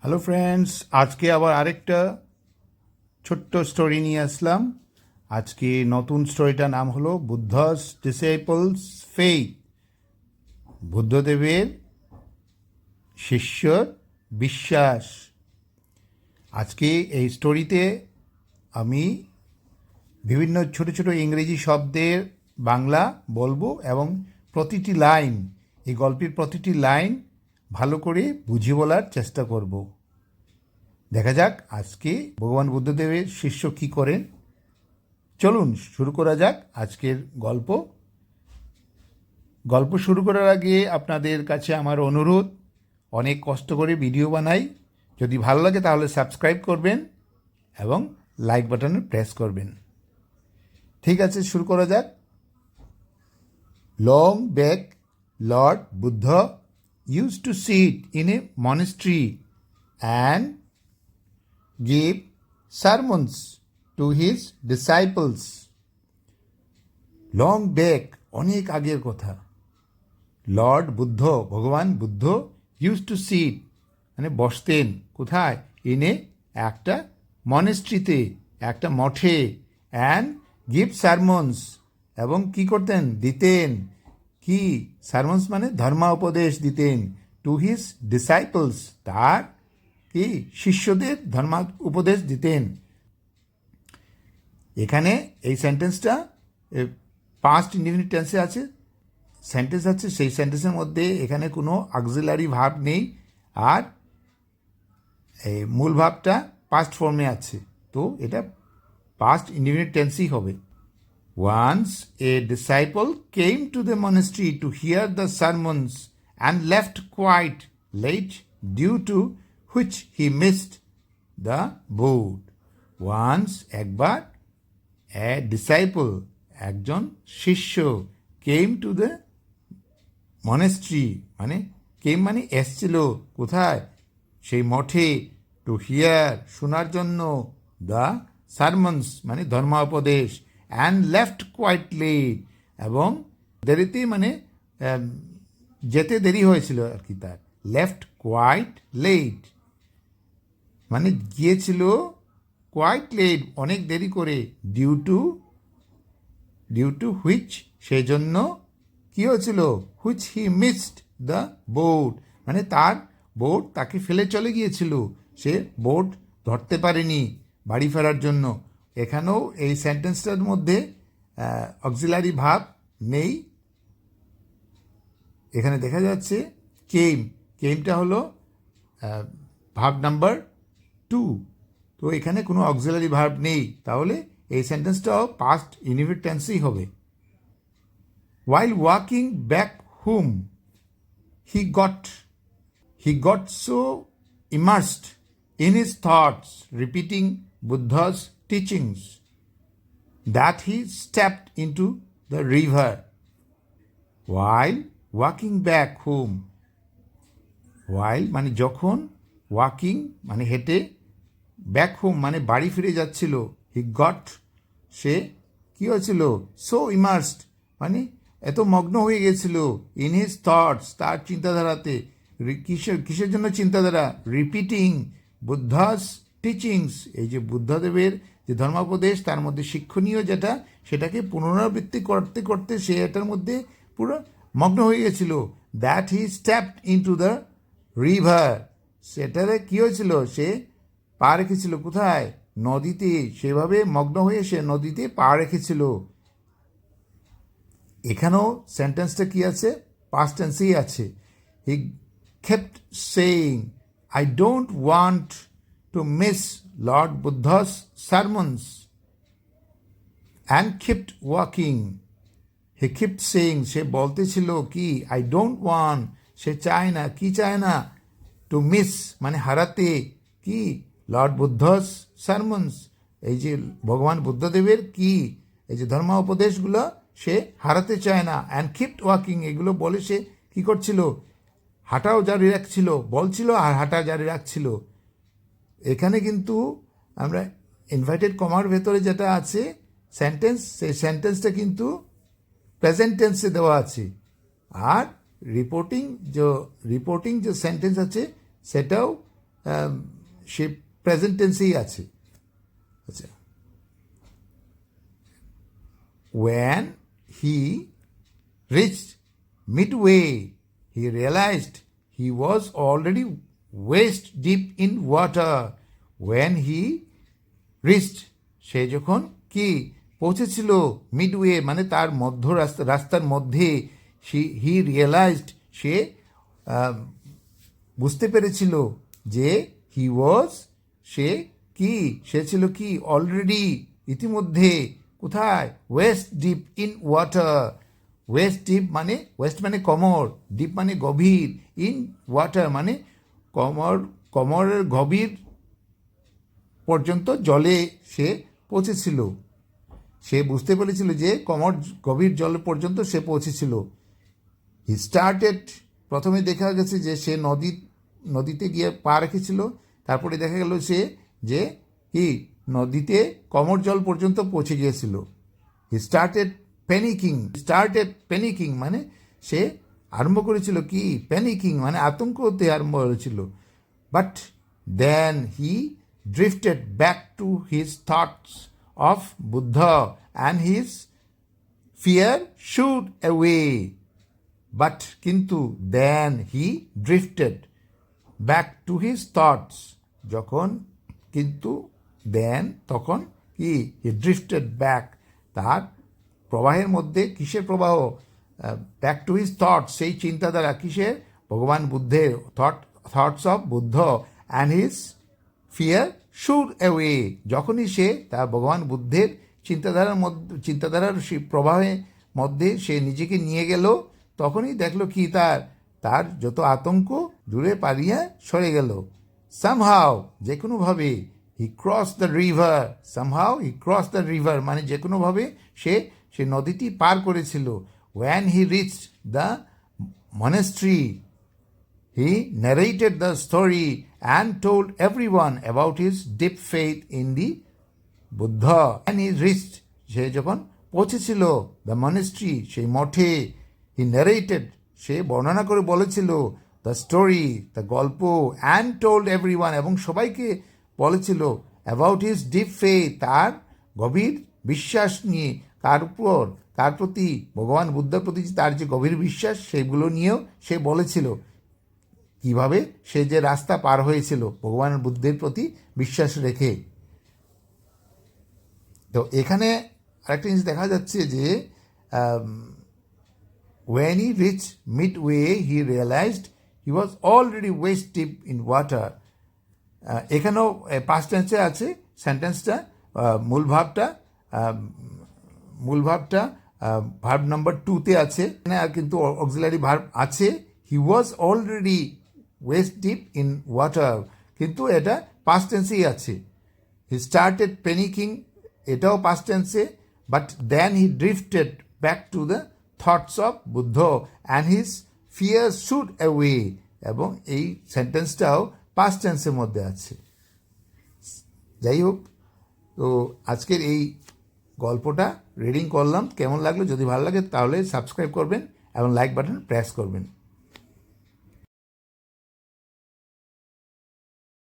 Hello friends আজকে আবার আরেকটা ছোট্ট স্টোরি নিয়ে আসলাম। আজকে নতুন স্টোরিটার নাম হলো বুদ্ধস ডিসেপলস ফেইথ বুদ্ধদেবের শিষ্যর বিশ্বাস। আজকে এই স্টোরিতে আমি বিভিন্ন ছোট ছোট ইংরেজি শব্দের বাংলা বলব এবং প্রতিটি লাইন, এই গল্পের প্রতিটি লাইন ভালো করে বুঝিয়ে বলার চেষ্টা করব। দেখা যাক আজকে ভগবান বুদ্ধদেবের শিষ্য কী করেন। চলুন শুরু করা যাক আজকের গল্প। গল্প শুরু করার আগে আপনাদের কাছে আমার অনুরোধ, অনেক কষ্ট করে ভিডিও বানাই। যদি ভালো লাগে তাহলে সাবস্ক্রাইব করবেন এবং লাইক বাটনে প্রেস করবেন। ঠিক আছে, শুরু করা যাক। Long back lord, Buddha used to sit in a monastery and give sermons to his disciples long back অনেক আগের কথা। লর্ড, বুদ্ধ, ভগবান, বুদ্ধ ইউজ টু সিট মানে বসতেন কোথায়? এনে একটা মনেস্ট্রিতে একটা মঠে। অ্যান্ড গিভ সারমন্স এবং কি করতেন? দিতেন। কি? সারমন্স মানে ধর্মা উপদেশ দিতেন। টু হিজ ডিসাইপলস তার কি? শিষ্যদের ধর্মা উপদেশ দিতেন। এখানে এই সেন্টেন্সটা পাস্ট ইন্ডিফিনিট টেন্সে আছে। সেন্টেন্স আছে, সেই সেন্টেন্সের মধ্যে এখানে কোনো অক্সিলারি ভাব নেই। আর এই মূল ভাবটা পাস্ট ফর্মে আছে। তো এটা পাস্ট ইন্ডিফিনিট টেন্সই হবে Once a disciple came to the monastery to hear the sermons and left quite late, due to which he missed the boat. Once একবার a disciple একজন শিষ্য came to the monastery মানে কেম মানে এসছিল কোথায় সেই মঠে টু হিয়ার শোনার জন্য দ্য সারমন্স মানে ধর্মোপদেশ অ্যান্ড লেফট কোয়াইটলি এবং দেরিতে মানে যেতে দেরি হয়েছিল আর কি তার। লেফট কোয়াইট লেট মানে গিয়েছিল কোয়াইট লেট অনেক দেরি করে due to due to which সেই জন্য কী হয়েছিল? Which he missed the boat মানে তার বোট তাকে ফেলে চলে গিয়েছিল, সে বোট ধরতে পারেনি। বাড়ি ফেরার জন্য। এখানেও এই সেন্টেন্সটার মধ্যে অক্সিলারি ভাব নেই। এখানে দেখা যাচ্ছে কেম কেমটা হলো ভাব নাম্বার টু তো এখানে কোনো অক্সিলারি ভার্ব নেই। তাহলে এই সেন্টেন্সটাও পাস্ট ইউনিভার টেন্সই হবে। While walking back hmm he got he got so immersed in his thoughts repeating buddha's teachings, that he stepped into the river while walking back home. While মানে যখন ওয়াকিং মানে হেঁটে ব্যাক হোম মানে বাড়ি ফিরে যাচ্ছিল হি গট সে কি হয়েছিল? সো ইমার্সড মানে এত মগ্ন হয়ে গেছিল ইন হিজ থটস তার চিন্তাধারাতে, কিসের কিসের জন্য চিন্তাধারা? রিপিটিং বুদ্ধাস টিচিংস এই যে বুদ্ধদেবের যে ধর্মোপদেশ, তার মধ্যে শিক্ষণীয় যেটা, সেটাকে পুনরাবৃত্তি করতে করতে সে এটার মধ্যে পুরো মগ্ন হয়ে গেছিল। That he stepped in to the river সেটারে কী হয়েছিল? সে পা রেখেছিল কোথায়? নদীতে। সেভাবে মগ্ন হয়ে সে নদীতে পা রেখেছিল। এখানেও সেন্টেন্সটা কি আছে? পাস্ট টেন্সেই আছে। He kept saying I don't want to miss lord Buddha's sermons and kept walking he kept saying সে বলতেছিল কি আই ডোন্ট ওয়ান সে চায় না, কি চায় না টু মিস মানে হারাতে কি লর্ড বুদ্ধস সারমন্স এই যে ভগবান বুদ্ধদেবের কি, এই যে ধর্ম উপদেশগুলো সে হারাতে চায় না অ্যান্ড কিপ্ট ওয়াকিং এগুলো বলে সে কি করছিল? হাঁটাও জারি রাখছিল, বলছিল আর হাঁটা জারি রাখছিল। এখানে কিন্তু আমরা ইনভাইটেড কমার ভেতরে যেটা আছে সেন্টেন্স সেই সেন্টেন্সটা কিন্তু প্রেজেন্ট টেন্সে দেওয়া আছে। আর রিপোর্টিং যে রিপোর্টিং যে সেন্টেন্স আছে, সেটাও সে প্রেজেন্ট টেন্সেই আছে। আচ্ছা। When he reached midway he realised he was already waist deep in water. When he reached, সে যখন কি পৌঁছেছিল মিডওয়ে মানে তার মধ্য রাস্তা, রাস্তার মধ্যে হি রিয়েলাইজড সে বুঝতে পেরেছিল যে হি ওয়াজ সে কি, সে ছিল কি অলরেডি ইতিমধ্যে, কোথায়? Waist deep in water waist deep মানে ওয়েস্ট মানে কমর ডিপ মানে গভীর ইন ওয়াটার মানে কমর, কমরের গভীর পর্যন্ত জলে সে পৌঁছেছিল। সে বুঝতে পেরেছিল যে কমর গভীর জল পর্যন্ত সে পৌঁছেছিল। হি স্টার্টেড প্রথমে দেখা গেছে যে সে নদী, নদীতে গিয়ে পা রেখেছিল। তারপরে দেখা গেল সে যে কি, নদীতে কমর জল পর্যন্ত পৌঁছে গিয়েছিল। হি স্টার্টেড প্যানিকিং স্টার্টেড প্যানিকিং মানে সে আরম্ভ করেছিল কি? প্যানিকিং মানে আতঙ্ক হতে আরম্ভ করেছিল। But then he drifted back to his thoughts of Buddha and his fear shooed away but কিন্তু then he drifted back to his thoughts যখন কিন্তু দেন তখন কি? হি ড্রিফটেড ব্যাক তার প্রবাহের মধ্যে কিসের প্রবাহ? ব্যাক টু হিজ থট সেই চিন্তাধারা কিসের? ভগবান বুদ্ধের thought thoughts of Buddha and his fear should away যখনই সে তার ভগবান বুদ্ধের চিন্তাধারার মধ্যে, চিন্তাধারার সেই প্রবাহের মধ্যে সে নিজেকে নিয়ে গেল, তখনই দেখল কি তার তার যত আতঙ্ক দূরে পালিয়ে সরে গেল। সামহাও যে কোনোভাবে he cross the river somehow he cross the river মানে যে কোনোভাবে সে সে নদীটি পার করেছিল। When he reach the monastery He narrated the story and told everyone about his deep faith in the Buddha. And he reached, সে যখন পৌঁছেছিল দ্য মনেস্ট্রি সেই মঠে হি narrated সে বর্ণনা করে বলেছিল দ্য স্টোরি দ্য গল্প অ্যান্ড টোল্ড এভরিওয়ান এবং সবাইকে বলেছিল অ্যাবাউট হিজ ডিপ ফেথ তার গভীর বিশ্বাস নিয়ে কার উপর কার প্রতি ভগবান বুদ্ধের প্রতি তার যে গভীর বিশ্বাস সেগুলো নিয়েও সে বলেছিল। কীভাবে? সে যে রাস্তা পার হয়েছিল, ভগবান বুদ্ধের প্রতি বিশ্বাস রেখে। তো এখানে আরেকটা জিনিস দেখা যাচ্ছে যে when reach mid way he realised he was already waist deep in water এখানেও পাস্ট টেন্সে আছে সেন্টেন্সটা মূল ভাবটা মূল ভাবটা ভার্ব নাম্বার টুতে আছে। আর কিন্তু অক্সিলারি ভার্ব আছে। He was already waist deep in water কিন্তু এটা পাস্ট টেন্সেই আছে। হি স্টার্টেড পেনিকিং এটাও পাস্ট টেন্সে but then he drifted back to the thoughts of Buddha and his fear should away এবং এই সেন্টেন্সটাও পাস্ট টেন্সের মধ্যে আছে। যাই হোক, তো আজকের এই গল্পটা রিডিং করলাম, কেমন লাগল যদি ভালো লাগে তাহলে সাবস্ক্রাইব করবেন এবং লাইক বাটন প্রেস করবেন।